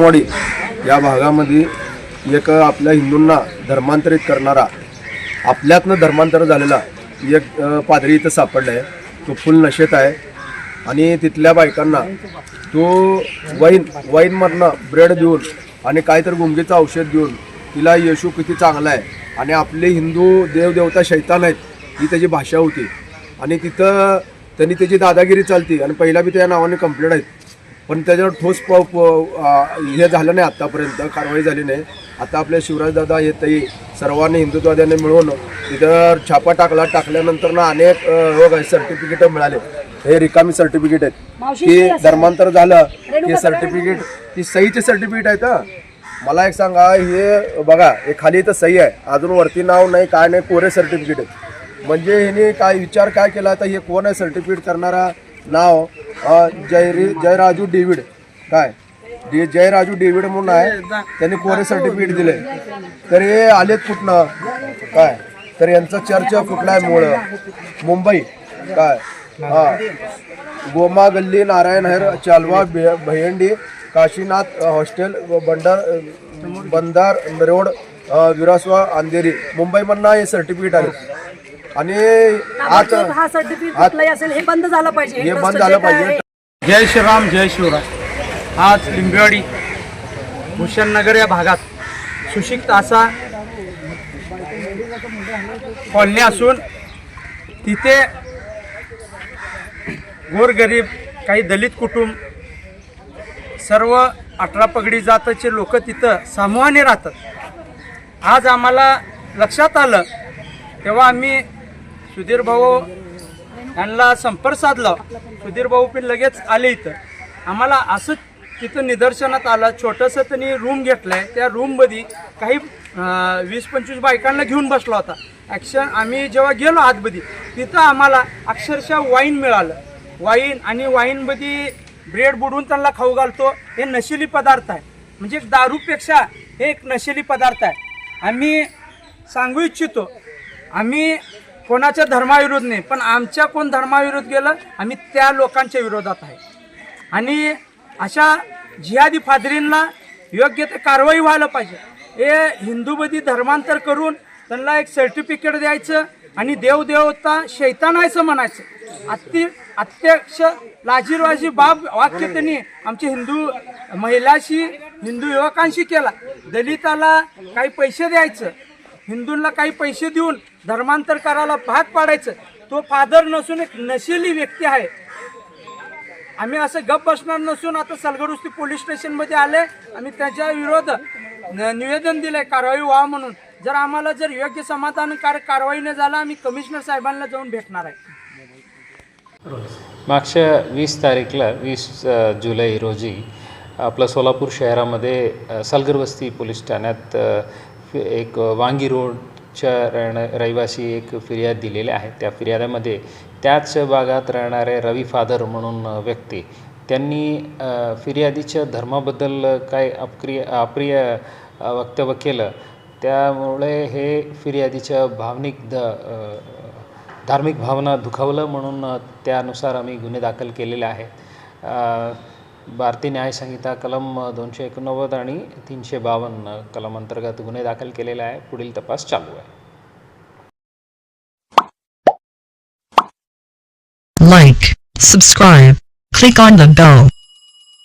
वाडी या भागामध्ये एक आपल्या हिंदूंना धर्मांतरित करणारा आपल्यातनं धर्मांतर झालेला एक पादरी इथं सापडला आहे. तो फुल नशेत आहे. आणि तिथल्या बायकांना तो वाईन वाईनमधनं ब्रेड देऊन आणि काहीतरी गुंगीचं औषध देऊन तिला येशू किती चांगला आहे आणि आपले हिंदू देवदेवता शैतान आहेत ही त्याची भाषा होती. आणि तिथं त्यांनी त्याची दादागिरी चालती आणि पहिला बी त्या नावाने कंप्लेंट आहेत. पण त्याच्यावर ठोस प हे झालं नाही आत्तापर्यंत कारवाई झाली नाही. आता आपल्या शिवराजदादा हे ताई सर्वांनी हिंदुत्ववाद्यांनी मिळून तिथं छापा टाकला टाकल्यानंतर ना अनेक सर्टिफिकेट मिळाले. हे रिकामी सर्टिफिकेट आहेत. की धर्मांतर झालं हे सर्टिफिकेट ही सहीचे सर्टिफिकेट आहेत. मला एक सांगा हे बघा हे खाली तर सही आहे. अजून वरती नाव नाही काय नाही कोरे सर्टिफिकेट आहेत. म्हणजे ह्याने काय विचार काय केला तर हे कोण आहे सर्टिफिकेट करणारा नाव? जयरी जयराजू डेव्हिड. काय? जे जयराजू डेव्हिड म्हणून आहे. त्यांनी कोरे सर्टिफिकेट दिले. तर हे आलेत कुठनं? काय? तर यांचा चर्च कुठला आहे मुळं? मुंबई. काय? हा. गोमा गल्ली नारायण हर चालवा भयंडी काशीनाथ हॉस्टेल बंडार बंदार रोड विरासवा अंधेरी. मुंबईमधनं हे सर्टिफिकेट आले आणि हा सर्टिफिकेट कुठलाही असेल हे बंद झालं पाहिजे. हे बंद झालं पाहिजे. जय श्रीराम जय शिवराय. आज लिंबेवाडी भूषणनगर या भागात सुशिक्त असा कॉलनी असून तिथे गोरगरीब काही दलित कुटुंब सर्व अठरा पगडी जाताचे लोक तिथं समूहाने राहतात. आज आम्हाला लक्षात आलं तेव्हा आम्ही सुधीर भाऊ यांना संपर्क साधला. सुधीर भाऊ पण लगेच आले इथं. आम्हाला असं तिथं निदर्शनात आलं छोटंसं त्यांनी रूम घेतलंय. त्या रूममध्ये काही वीस पंचवीस बायकांना घेऊन बसला होता. ॲक्शन आम्ही जेव्हा गेलो आतमध्ये तिथं आम्हाला अक्षरशः वाईन मिळालं. वाईन आणि वाईनमध्ये ब्रेड बुडवून त्यांना खाऊ घालतो हे नशिली पदार्थ आहे. म्हणजे दारूपेक्षा हे एक नशिली पदार्थ आहे. आम्ही सांगू इच्छितो आम्ही कोणाच्या धर्माविरोध नाही पण आमच्या कोण धर्माविरोध गेलं आम्ही त्या लोकांच्या विरोधात आहे. आणि अशा जिहादी फादरींना योग्य ते कारवाई व्हायला पाहिजे. हे हिंदूमध्ये धर्मांतर करून त्यांना एक सर्टिफिकेट द्यायचं आणि देवदेवता शैतानायचं म्हणायचं. अति अत्यक्ष लाजीरवाजी बाब वाक्य त्यांनी आमच्या हिंदू महिलाशी हिंदू युवकांशी केला. दलिताला काही पैसे द्यायचं. हिंदूंना काही पैसे देऊन धर्मांतर करायला भाग पाडायचं तो फादर नसून एक नशिली व्यक्ती आहे. आम्ही असं गप बसणार नसून आता सलगडुस्ती पोलीस स्टेशनमध्ये आले आम्ही त्याच्या विरोध निवेदन दिलंय कारवाई व्हा म्हणून. जर आम्हाला जर योग्य समाधानकारक कारवाई न झाला आम्ही कमिशनर साहेबांना जाऊन भेटणार आहे. मागच्या वीस तारीखला वीस जुलै रोजी आपलं सोलापूर शहरामध्ये सलगरवस्ती पोलीस ठाण्यात एक वांगी रोडच्या राहण रहिवासी एक फिर्याद दिलेल्या आहे. त्या फिर्यादामध्ये त्याच भागात राहणारे रवी फादर म्हणून व्यक्ती त्यांनी फिर्यादीच्या धर्माबद्दल काय अप्रिय अप्रिय वक्तव्य केलं त्यामुळे हे फिर्यादीच्या भावनिक द धार्मिक भावना दुखावलं म्हणून त्यानुसार आम्ही गुन्हे दाखल केलेले आहेत. भारतीय न्यायसंहिता कलम दोनशे एकोणनव्वद आणि तीनशे बावन्न कलम अंतर्गत गुन्हे दाखल केलेले आहे. पुढील तपास चालू आहे. Like subscribe click on the bell